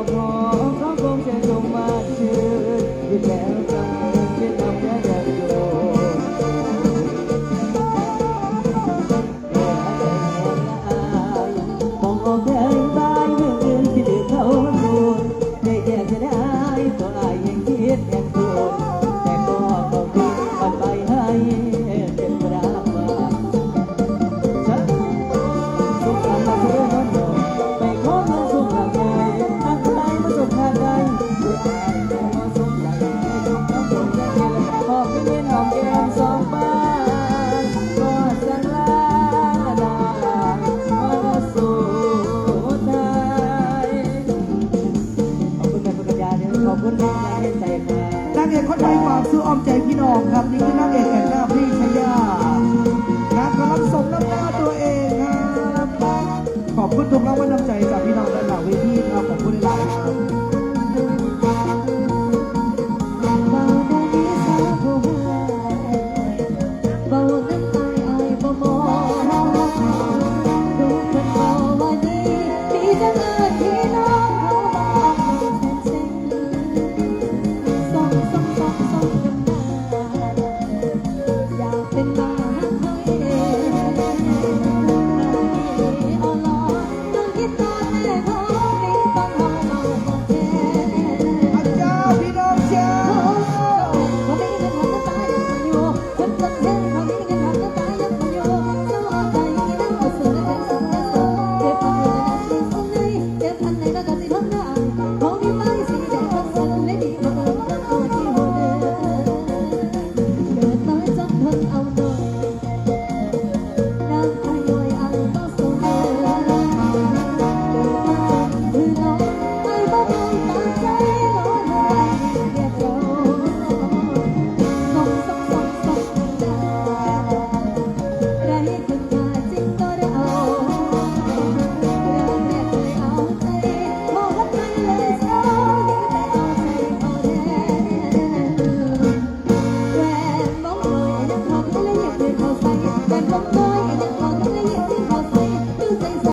อน พระไทยปากซื้ออ้อมใจพี่น้องครับ นี่คือนางเอกแห่งหน้าพี่ชยานะครับสมน้ำหน้าตัวเองครับ ขอบคุณทุกรางวัลน้ำใจจากพี่น้องและนหล่าเวทีครับขอบคุณหลายครับ